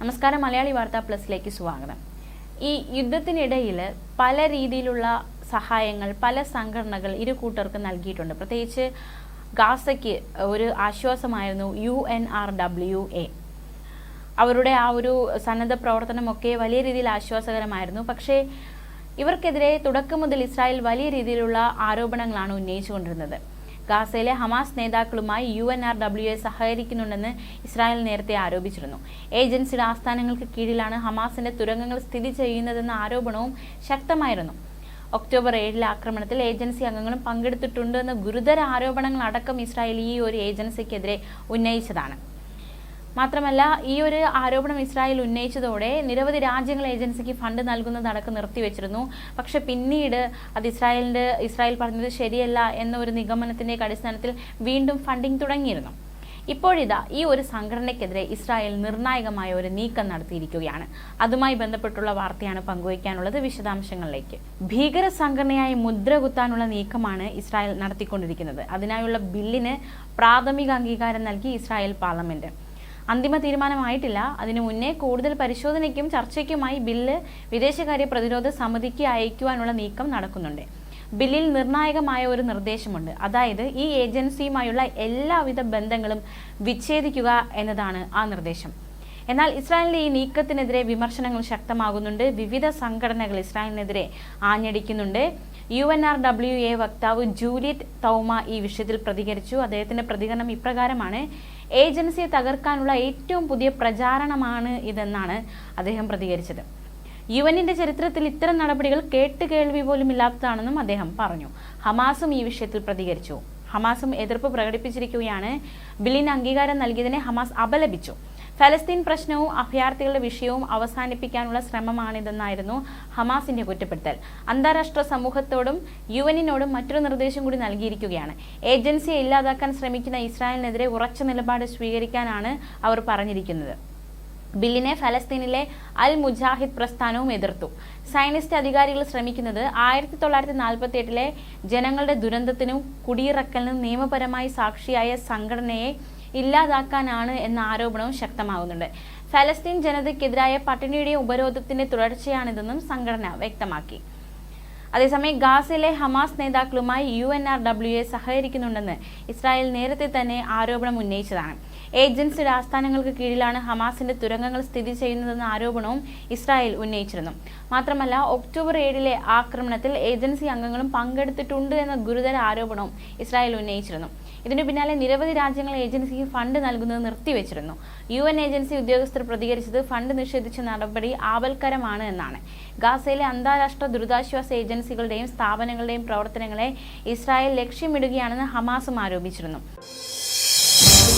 നമസ്കാരം മലയാളി വാർത്താ പ്ലസിലേക്ക് സ്വാഗതം. ഈ യുദ്ധത്തിനിടയിൽ പല രീതിയിലുള്ള സഹായങ്ങൾ പല സംഘടനകൾ ഇരു കൂട്ടർക്കും നൽകിയിട്ടുണ്ട്. പ്രത്യേകിച്ച് ഗാസയ്ക്ക് ഒരു ആശ്വാസമായിരുന്നു U N R W A. അവരുടെ ആ ഒരു സന്നദ്ധ പ്രവർത്തനമൊക്കെ വലിയ രീതിയിൽ ആശ്വാസകരമായിരുന്നു. പക്ഷേ ഇവർക്കെതിരെ തുടക്കം മുതൽ ഇസ്രായേൽ വലിയ രീതിയിലുള്ള ആരോപണങ്ങളാണ് ഉന്നയിച്ചുകൊണ്ടിരുന്നത്. ഗാസയിലെ ഹമാസ് നേതാക്കളുമായി U N R W A സഹകരിക്കുന്നുണ്ടെന്ന് Israel നേരത്തെ ആരോപിച്ചിരുന്നു. ഏജൻസിയുടെ ആസ്ഥാനങ്ങൾക്ക് കീഴിലാണ് ഹമാസിന്റെ തുരങ്കങ്ങൾ സ്ഥിതി ചെയ്യുന്നതെന്ന ആരോപണവും ശക്തമായിരുന്നു. ഒക്ടോബർ ഏഴിലെ ആക്രമണത്തിൽ ഏജൻസി അംഗങ്ങളും പങ്കെടുത്തിട്ടുണ്ട് എന്ന ഗുരുതര ആരോപണങ്ങളടക്കം ഇസ്രായേൽ ഈ ഒരു ഏജൻസിക്കെതിരെ ഉന്നയിച്ചതാണ്. മാത്രമല്ല ഈ ഒരു ആരോപണം ഇസ്രായേൽ ഉന്നയിച്ചതോടെ നിരവധി രാജ്യങ്ങൾ ഏജൻസിക്ക് ഫണ്ട് നൽകുന്നതടക്കം നിർത്തിവെച്ചിരുന്നു. പക്ഷെ പിന്നീട് അത് ഇസ്രായേലിന്റെ ഇസ്രായേൽ പറഞ്ഞത് ശരിയല്ല എന്ന ഒരു നിഗമനത്തിന്റെ അടിസ്ഥാനത്തിൽ വീണ്ടും ഫണ്ടിംഗ് തുടങ്ങിയിരുന്നു. ഇപ്പോഴിതാ ഈ ഒരു സംഘടനയ്ക്കെതിരെ ഇസ്രായേൽ നിർണായകമായ ഒരു നീക്കം നടത്തിയിരിക്കുകയാണ്. അതുമായി ബന്ധപ്പെട്ടുള്ള വാർത്തയാണ് പങ്കുവയ്ക്കാനുള്ളത്. വിശദാംശങ്ങളിലേക്ക്. ഭീകര സംഘടനയായി മുദ്ര കുത്താനുള്ള നീക്കമാണ് ഇസ്രായേൽ നടത്തിക്കൊണ്ടിരിക്കുന്നത്. അതിനായുള്ള ബില്ലിന് പ്രാഥമിക അംഗീകാരം നൽകി ഇസ്രായേൽ പാർലമെന്റ്. അന്തിമ തീരുമാനമായിട്ടില്ല. അതിനു മുന്നേ കൂടുതൽ പരിശോധനയ്ക്കും ചർച്ചയ്ക്കുമായി ബില്ല് വിദേശകാര്യ പ്രതിരോധ സമിതിക്ക് അയക്കുവാനുള്ള നീക്കം നടക്കുന്നുണ്ട്. ബില്ലിൽ നിർണായകമായ ഒരു നിർദ്ദേശമുണ്ട്. അതായത് ഈ ഏജൻസിയുമായുള്ള എല്ലാവിധ ബന്ധങ്ങളും വിച്ഛേദിക്കുക എന്നതാണ് ആ നിർദ്ദേശം. എന്നാൽ ഇസ്രായേലിന്റെ ഈ നീക്കത്തിനെതിരെ വിമർശനങ്ങൾ ശക്തമാകുന്നുണ്ട്. വിവിധ സംഘടനകൾ ഇസ്രായേലിനെതിരെ ആഞ്ഞടിക്കുന്നുണ്ട്. U N R W A വക്താവ് ജൂലിയറ്റ് തൗമ ഈ വിഷയത്തിൽ പ്രതികരിച്ചു. അദ്ദേഹത്തിന്റെ പ്രതികരണം ഇപ്രകാരമാണ്. ഏജൻസിയെ തകർക്കാനുള്ള ഏറ്റവും പുതിയ പ്രചാരണമാണ് ഇതെന്നാണ് അദ്ദേഹം പ്രതികരിച്ചത്. യു എന്നിന്റെ ചരിത്രത്തിൽ ഇത്തരം നടപടികൾ കേട്ടുകേൾവി പോലും ഇല്ലാത്തതാണെന്നും അദ്ദേഹം പറഞ്ഞു. ഹമാസും ഈ വിഷയത്തിൽ പ്രതികരിച്ചു. ഹമാസും എതിർപ്പ് പ്രകടിപ്പിച്ചിരിക്കുകയാണ്. ബില്ലിന് അംഗീകാരം നൽകിയതിനെ ഹമാസ് അപലപിച്ചു. ഫലസ്തീൻ പ്രശ്നവും അഭയാർത്ഥികളുടെ വിഷയവും അവസാനിപ്പിക്കാനുള്ള ശ്രമമാണിതെന്നായിരുന്നു ഹമാസിന്റെ കുറ്റപ്പെടുത്തൽ. അന്താരാഷ്ട്ര സമൂഹത്തോടും യു എന്നിനോടും മറ്റൊരു നിർദ്ദേശം കൂടി നൽകിയിരിക്കുകയാണ്. ഏജൻസിയെ ഇല്ലാതാക്കാൻ ശ്രമിക്കുന്ന ഇസ്രായേലിനെതിരെ ഉറച്ച നിലപാട് സ്വീകരിക്കാനാണ് അവർ പറഞ്ഞിരിക്കുന്നത്. ബില്ലിനെ ഫലസ്തീനിലെ അൽ മുജാഹിദ് പ്രസ്ഥാനവും എതിർത്തു. സൈനിസ്റ്റ് അധികാരികൾ ശ്രമിക്കുന്നത് ആയിരത്തി തൊള്ളായിരത്തി നാൽപ്പത്തി എട്ടിലെ ജനങ്ങളുടെ ദുരന്തത്തിനും കുടിയിറക്കലിനും നിയമപരമായി സാക്ഷിയായ സംഘടനയെ ഇല്ലാതാക്കാനാണ് എന്ന ആരോപണവും ശക്തമാകുന്നുണ്ട് ഫലസ്തീൻ ജനതയ്ക്കെതിരായ പട്ടിണിയുടെയും ഉപരോധത്തിന്റെ തുടർച്ചയാണിതെന്നും സംഘടന വ്യക്തമാക്കി. അതേസമയം ഗാസയിലെ ഹമാസ് നേതാക്കളുമായി U N R W A സഹകരിക്കുന്നുണ്ടെന്ന് Israel നേരത്തെ തന്നെ ആരോപണം ഉന്നയിച്ചതാണ്. ഏജൻസിയുടെ ആസ്ഥാനങ്ങൾക്ക് കീഴിലാണ് ഹമാസിന്റെ തുരങ്കങ്ങൾ സ്ഥിതി ചെയ്യുന്നതെന്ന ആരോപണവും ഇസ്രായേൽ ഉന്നയിച്ചിരുന്നു. മാത്രമല്ല ഒക്ടോബർ ഏഴിലെ ആക്രമണത്തിൽ ഏജൻസി അംഗങ്ങളും പങ്കെടുത്തിട്ടുണ്ട് എന്ന ഗുരുതര ആരോപണവും ഇസ്രായേൽ ഉന്നയിച്ചിരുന്നു. ഇതിനു പിന്നാലെ നിരവധി രാജ്യങ്ങൾ ഏജൻസിക്ക് ഫണ്ട് നൽകുന്നത് നിർത്തിവെച്ചിരുന്നു. യു എൻ ഏജൻസി ഉദ്യോഗസ്ഥർ പ്രതികരിച്ചത് ഫണ്ട് നിഷേധിച്ച നടപടി ആപൽക്കരമാണ് എന്നാണ്. ഗാസയിലെ അന്താരാഷ്ട്ര ദുരിതാശ്വാസ ഏജൻസികളുടെയും സ്ഥാപനങ്ങളുടെയും പ്രവർത്തനങ്ങളെ ഇസ്രായേൽ ലക്ഷ്യമിടുകയാണെന്ന് ഹമാസും ആരോപിച്ചിരുന്നു.